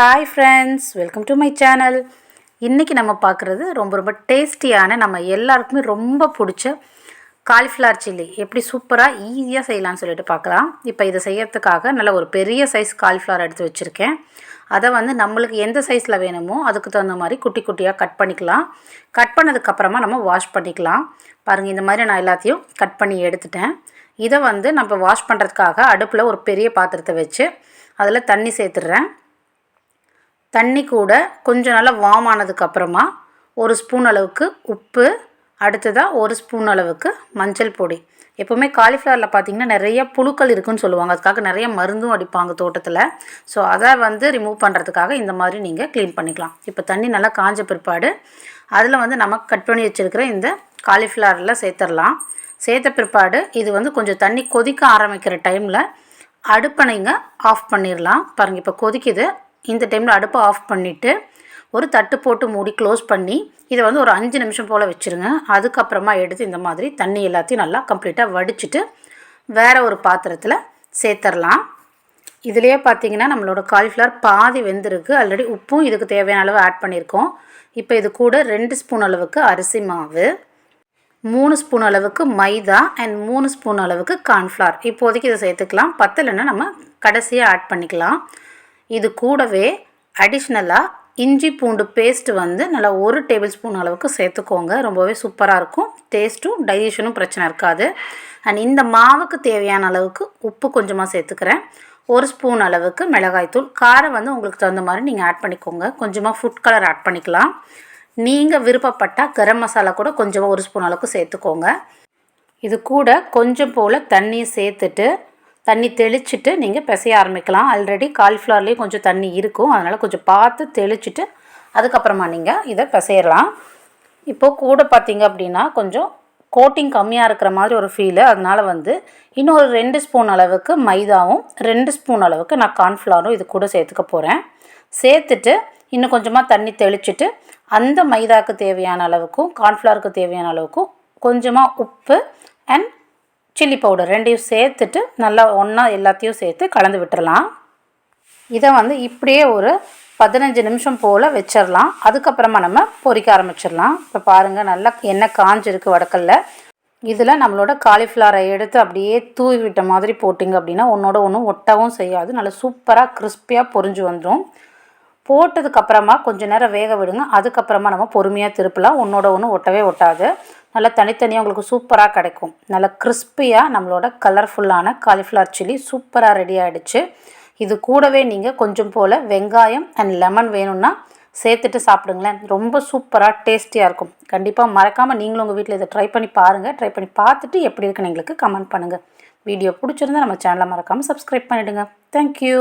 Hi friends welcome to my channel இன்றைக்கி நம்ம பார்க்குறது ரொம்ப ரொம்ப டேஸ்டியான நம்ம எல்லாருக்குமே ரொம்ப பிடிச்ச காலிஃப்ளவர் சில்லி எப்படி சூப்பராக ஈஸியாக செய்யலாம்னு சொல்லிட்டு பார்க்கலாம். இப்போ இதை செய்யறதுக்காக நல்ல ஒரு பெரிய சைஸ் காலிஃப்ளவர் எடுத்து வச்சுருக்கேன். அதை வந்து நம்மளுக்கு எந்த சைஸில் வேணுமோ அதுக்கு தகுந்த மாதிரி குட்டி குட்டியாக கட் பண்ணிக்கலாம். கட் பண்ணதுக்கப்புறமா நம்ம வாஷ் பண்ணிக்கலாம். பாருங்கள் இந்த மாதிரி நான் எல்லாத்தையும் கட் பண்ணி எடுத்துட்டேன். இதை வந்து நம்ம வாஷ் பண்ணுறதுக்காக அடுப்பில் ஒரு பெரிய பாத்திரத்தை வச்சு அதில் தண்ணி சேர்த்துடுறேன். தண்ணி கூட கொஞ்சம் நல்லா வார்ம் ஆனதுக்கப்புறமா ஒரு ஸ்பூன் அளவுக்கு உப்பு அடுத்ததாக ஒரு ஸ்பூன் அளவுக்கு மஞ்சள் பொடி. எப்போவுமே காலிஃப்ளவரில் பார்த்தீங்கன்னா நிறைய புழுக்கள் இருக்குதுன்னு சொல்லுவாங்க. அதுக்காக நிறைய மருந்தும் அடிப்பாங்க தோட்டத்தில். ஸோ அதை வந்து ரிமூவ் பண்ணுறதுக்காக இந்த மாதிரி நீங்கள் க்ளீன் பண்ணிக்கலாம். இப்போ தண்ணி நல்லா காஞ்ச பிற்பாடு அதில் வந்து நம்ம கட் பண்ணி வச்சுருக்கிற இந்த காலிஃப்ளவரில் சேர்த்துடலாம் சேர்த்த பிற்பாடு இது வந்து கொஞ்சம் தண்ணி கொதிக்க ஆரம்பிக்கிற டைமில் அடுப்பை நீங்கள் ஆஃப் பண்ணிடலாம் பாருங்கள் இப்போ கொதிக்குது. இந்த டைமில் அடுப்பை ஆஃப் பண்ணிவிட்டு ஒரு தட்டு போட்டு மூடி க்ளோஸ் பண்ணி இதை வந்து ஒரு அஞ்சு நிமிஷம் போல் வச்சுருங்க. அதுக்கப்புறமா எடுத்து இந்த மாதிரி தண்ணி எல்லாத்தையும் நல்லா கம்ப்ளீட்டாக வடிச்சிட்டு வேறு ஒரு பாத்திரத்தில் சேர்த்துடலாம் இதுலேயே பார்த்தீங்கன்னா நம்மளோட காலிஃப்ளவர் பாதி வெந்திருக்கு. ஆல்ரெடி உப்பும் இதுக்கு தேவையான அளவு ஆட் பண்ணியிருக்கோம் இப்போ இது கூட ரெண்டு ஸ்பூன் அளவுக்கு அரிசி மாவு மூணு ஸ்பூன் அளவுக்கு மைதா அண்ட் மூணு ஸ்பூன் அளவுக்கு கார்ன்ஃப்ளவர் இப்போதைக்கு இதை சேர்த்துக்கலாம். பத்தலைன்னா நம்ம கடைசியாக ஆட் பண்ணிக்கலாம். இது கூடவே அடிஷ்னலாக இஞ்சி பூண்டு பேஸ்ட்டு வந்து நல்லா ஒரு டேபிள் ஸ்பூன் அளவுக்கு சேர்த்துக்கோங்க. ரொம்பவே சூப்பராக இருக்கும். டேஸ்ட்டும் டைஜஷனும் பிரச்சனை இருக்காது. அண்ட் இந்த மாவுக்கு தேவையான அளவுக்கு உப்பு கொஞ்சமாக சேர்த்துக்கிறேன். ஒரு ஸ்பூன் அளவுக்கு மிளகாய்த்தூள் காரம் வந்து உங்களுக்கு தகுந்த மாதிரி நீங்கள் ஆட் பண்ணிக்கோங்க. கொஞ்சமாக ஃபுட் கலர் ஆட் பண்ணிக்கலாம். நீங்கள் விருப்பப்பட்டால் கரம் மசாலா கூட கொஞ்சமாக ஒரு ஸ்பூன் அளவுக்கு சேர்த்துக்கோங்க. இது கூட கொஞ்சம் போல் தண்ணியை சேர்த்துட்டு தண்ணி தெளிச்சுட்டு நீங்கள் பிசைய ஆரம்பிக்கலாம். ஆல்ரெடி காலிஃப்ளவர்லேயும் கொஞ்சம் தண்ணி இருக்கும். அதனால் கொஞ்சம் பார்த்து தெளிச்சுட்டு அதுக்கப்புறமா நீங்கள் இதை பிசையலாம். இப்போது கூட பார்த்தீங்க அப்படின்னா கொஞ்சம் கோட்டிங் கம்மியாக இருக்கிற மாதிரி ஒரு ஃபீலு அதனால் வந்து இன்னொரு ரெண்டு ஸ்பூன் அளவுக்கு மைதாவும் ரெண்டு ஸ்பூன் அளவுக்கு நான் கார்ன்ஃப்ளவரும் இது கூட சேர்த்துக்க போகிறேன் சேர்த்துட்டு இன்னும் கொஞ்சமாக தண்ணி தெளிச்சுட்டு அந்த மைதாவுக்கு தேவையான அளவுக்கும் கார்ன்ஃப்ளவருக்கு தேவையான அளவுக்கும் கொஞ்சமாக உப்பு அண்ட் சில்லி பவுடர் ரெண்டையும் சேர்த்துட்டு நல்லா ஒன்றா எல்லாத்தையும் சேர்த்து கலந்து விட்டுறலாம். இதை வந்து இப்படியே ஒரு பதினஞ்சு நிமிஷம் போல் வச்சிடலாம் அதுக்கப்புறமா நம்ம பொரிக்க ஆரம்பிச்சிடலாம் இப்போ பாருங்கள் நல்லா எண்ணெய் காஞ்சிருக்கு வடக்கல்ல. இதில் நம்மளோட காலிஃப்ளவரை எடுத்து அப்படியே தூவி விட்ட மாதிரி போட்டிங்க அப்படின்னா ஒன்றோட ஒன்று ஒட்டவும் செய்யாது. நல்லா சூப்பராக கிறிஸ்பியாக பொரிஞ்சு வந்துடும் போட்டதுக்கப்புறமா கொஞ்சம் நேரம் வேக விடுங்க. அதுக்கப்புறமா நம்ம பொறுமையாக திருப்பலாம். ஒன்றோட ஒன்று ஒட்டவே ஒட்டாது. நல்லா தனித்தனியாக உங்களுக்கு சூப்பராக கிடைக்கும். நல்லா கிறிஸ்பியாக நம்மளோட கலர்ஃபுல்லான காலிஃப்ளவர் சில்லி சூப்பராக ரெடி ஆகிடுச்சு இது கூடவே நீங்கள் கொஞ்சம் போல் வெங்காயம் அண்ட் லெமன் வேணும்னா சேர்த்துட்டு சாப்பிடுங்களேன். ரொம்ப சூப்பராக டேஸ்டியாக இருக்கும். கண்டிப்பாக மறக்காமல் நீங்களும் உங்கள் வீட்டில் இதை ட்ரை பண்ணி பாருங்கள் ட்ரை பண்ணி பார்த்துட்டு எப்படி இருக்குன்னு எங்களுக்கு கமெண்ட் பண்ணுங்கள் வீடியோ பிடிச்சிருந்தா நம்ம சேனலை மறக்காமல் சப்ஸ்கிரைப் பண்ணிவிடுங்க தேங்க்யூ